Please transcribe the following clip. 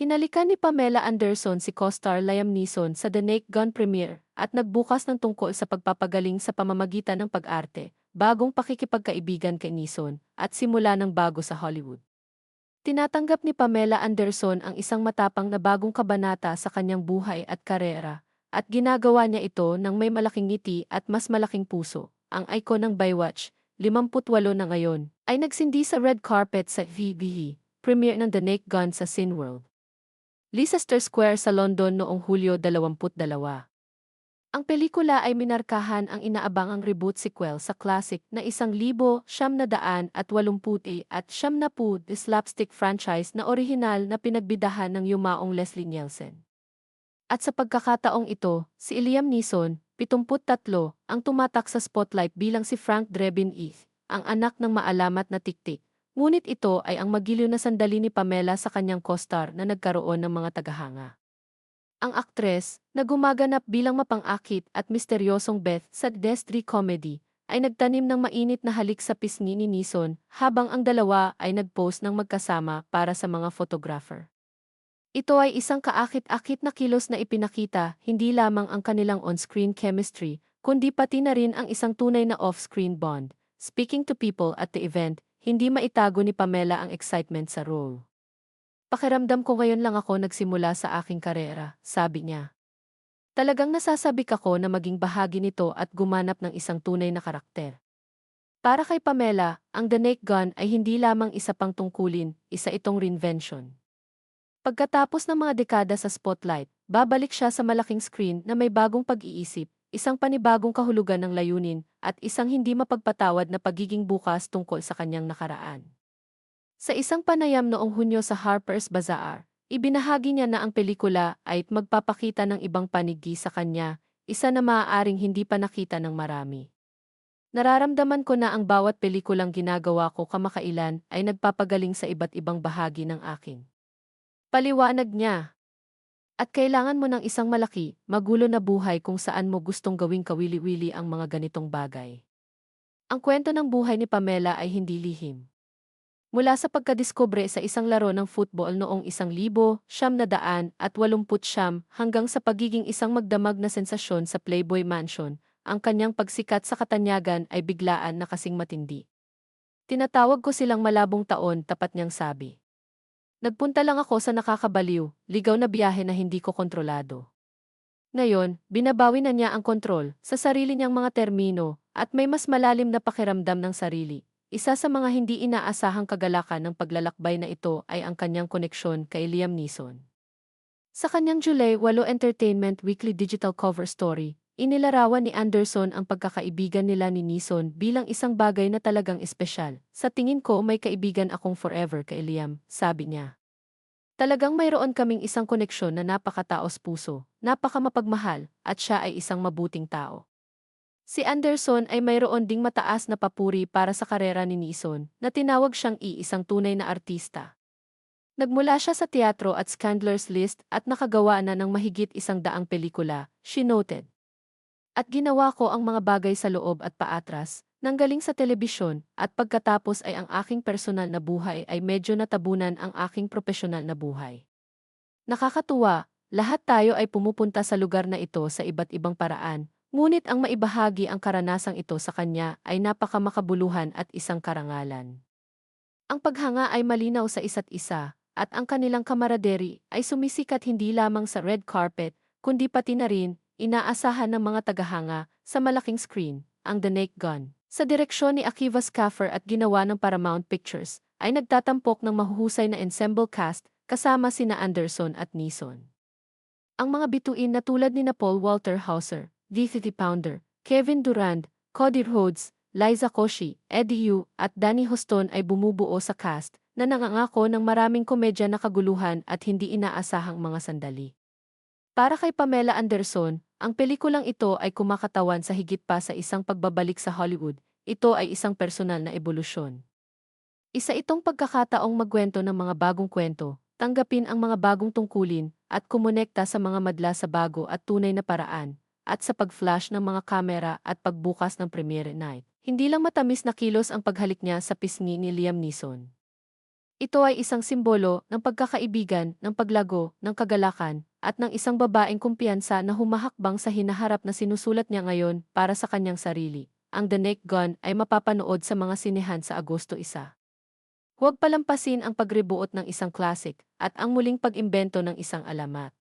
Hinalikan ni Pamela Anderson si co-star Liam Neeson sa The Naked Gun premiere at nagbukas ng tungkol sa pagpapagaling sa pamamagitan ng pag-arte, bagong pakikipagkaibigan kay Neeson, at simula ng bago sa Hollywood. Tinatanggap ni Pamela Anderson ang isang matapang na bagong kabanata sa kanyang buhay at karera, at ginagawa niya ito ng may malaking ngiti at mas malaking puso. Ang icon ng Baywatch, 58 na ngayon, ay nagsindi sa red carpet sa VBE, premiere ng The Naked Gun sa Cineworld. Leicester Square sa London noong Hulyo 22. Ang pelikula ay minarkahan ang inaabangang reboot sequel sa classic na isang libo, siyam na daan at walumputi at siyam na pu slapstick franchise na orihinal na pinagbidahan ng yumaong Leslie Nielsen. At sa pagkakataong ito, si Liam Neeson, 73, ang tumatak sa spotlight bilang si Frank Drebin Eve, ang anak ng maalamat na tiktik, Ngunit ito ay ang magiliw na sandali ni Pamela sa kanyang co-star na nagkaroon ng mga tagahanga. Ang aktres, na gumaganap bilang mapang-akit at misteryosong Beth sa Destry Comedy, ay nagtanim ng mainit na halik sa pisngi ni Nison habang ang dalawa ay nagpost ng magkasama para sa mga photographer. Ito ay isang kaakit-akit na kilos na ipinakita hindi lamang ang kanilang on-screen chemistry, kundi pati na rin ang isang tunay na off-screen bond. Speaking to people at the event, hindi maitago ni Pamela ang excitement sa role. Pakiramdam ko ngayon lang ako nagsimula sa aking karera, sabi niya. Talagang nasasabik ako na maging bahagi nito at gumanap ng isang tunay na karakter. Para kay Pamela, ang The Naked Gun ay hindi lamang isa pang tungkulin, isa itong reinvention. Pagkatapos ng mga dekada sa spotlight, babalik siya sa malaking screen na may bagong pag-iisip, isang panibagong kahulugan ng layunin, at isang hindi mapagpatawad na pagiging bukas tungkol sa kanyang nakaraan. Sa isang panayam noong Hunyo sa Harper's Bazaar, ibinahagi niya na ang pelikula ay magpapakita ng ibang panigi sa kanya, isa na maaaring hindi pa nakita ng marami. Nararamdaman ko na ang bawat pelikulang ginagawa ko kamakailan ay nagpapagaling sa iba't ibang bahagi ng akin. Paliwanag niya, at kailangan mo ng isang malaki, magulo na buhay kung saan mo gustong gawing kawili-wili ang mga ganitong bagay. Ang kwento ng buhay ni Pamela ay hindi lihim. Mula sa pagkadiskubre sa isang laro ng football noong isang libo, siyam na daan at walumput siyam hanggang sa pagiging isang magdamag na sensasyon sa Playboy Mansion, ang kanyang pagsikat sa katanyagan ay biglaan na kasing matindi. Tinatawag ko silang malabong taon, tapat niyang sabi. Nagpunta lang ako sa nakakabaliw, ligaw na biyahe na hindi ko kontrolado. Ngayon, binabawi na niya ang kontrol sa sarili niyang mga termino at may mas malalim na pakiramdam ng sarili. Isa sa mga hindi inaasahang kagalakan ng paglalakbay na ito ay ang kanyang koneksyon kay Liam Neeson. Sa kanyang July 8 Entertainment Weekly Digital Cover Story, inilarawan ni Anderson ang pagkakaibigan nila ni Neeson bilang isang bagay na talagang espesyal. Sa tingin ko may kaibigan akong forever kay Liam, sabi niya. Talagang mayroon kaming isang koneksyon na napakataos puso, napakamapagmahal, at siya ay isang mabuting tao. Si Anderson ay mayroon ding mataas na papuri para sa karera ni Neeson na tinawag siyang iisang tunay na artista. Nagmula siya sa teatro at Scandler's List at nakagawa na ng mahigit isang daang pelikula, she noted. At ginawa ko ang mga bagay sa loob at paatras, nanggaling sa telebisyon, at pagkatapos ay ang aking personal na buhay ay medyo natabunan ang aking profesional na buhay. Nakakatuwa, lahat tayo ay pumupunta sa lugar na ito sa iba't ibang paraan, ngunit ang maibahagi ang karanasang ito sa kanya ay napakamakabuluhan at isang karangalan. Ang paghanga ay malinaw sa isa't isa, at ang kanilang kamaraderi ay sumisikat hindi lamang sa red carpet, kundi pati na rin inaasahan ng mga tagahanga sa malaking screen, ang The Naked Gun. Sa direksyon ni Akiva Schaffer at ginawa ng Paramount Pictures, ay nagtatampok ng mahuhusay na ensemble cast kasama sina Anderson at Neeson. Ang mga bituin na tulad ni na Paul Walter Hauser, V50 Pounder, Kevin Durand, Cody Rhodes, Liza Koshy, Eddie Yu at Danny Hoston ay bumubuo sa cast na nangangako ng maraming komedya na kaguluhan at hindi inaasahang mga sandali. Para kay Pamela Anderson, ang pelikulang ito ay kumakatawan sa higit pa sa isang pagbabalik sa Hollywood, ito ay isang personal na ebolusyon. Isa itong pagkakataong magkwento ng mga bagong kwento, tanggapin ang mga bagong tungkulin, at kumonekta sa mga madla sa bago at tunay na paraan, at sa pag-flash ng mga kamera at pagbukas ng premiere night. Hindi lang matamis na kilos ang paghalik niya sa pisngi ni Liam Neeson. Ito ay isang simbolo ng pagkakaibigan, ng paglago, ng kagalakan, at ng isang babaeng kumpiyansa na humahakbang sa hinaharap na sinusulat niya ngayon para sa kanyang sarili. Ang The Naked Gun ay mapapanood sa mga sinehan sa Agosto 1. Huwag palampasin ang pagribuot ng isang classic at ang muling pag-imbento ng isang alamat.